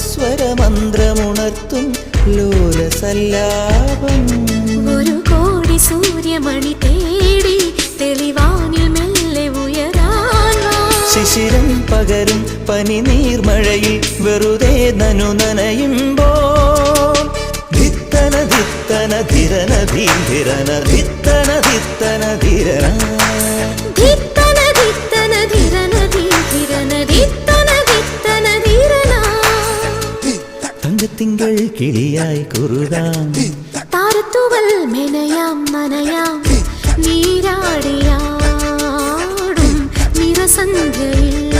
കാതരസ്വരമന്ത്രമുണർത്തും ലോലസല്ലാപം ഒരു കോടി സൂര്യമണി തേടി തെളിവാനിൽ മെല്ലെ ഉയരാൻ. ശിശിരം പകരും പനി നീർമഴയിൽ വെറുതെ നനു നനയുമ്പോൾ ധിത്തന ധിത്തന ധിരന ധീരന ധിത്തന ധിത്തന திங்கள் கிளியாய் குருதாம். தாரத்துவல் மெனையாம் நனையாம் நீராடியாடும் நிறசந்தையில்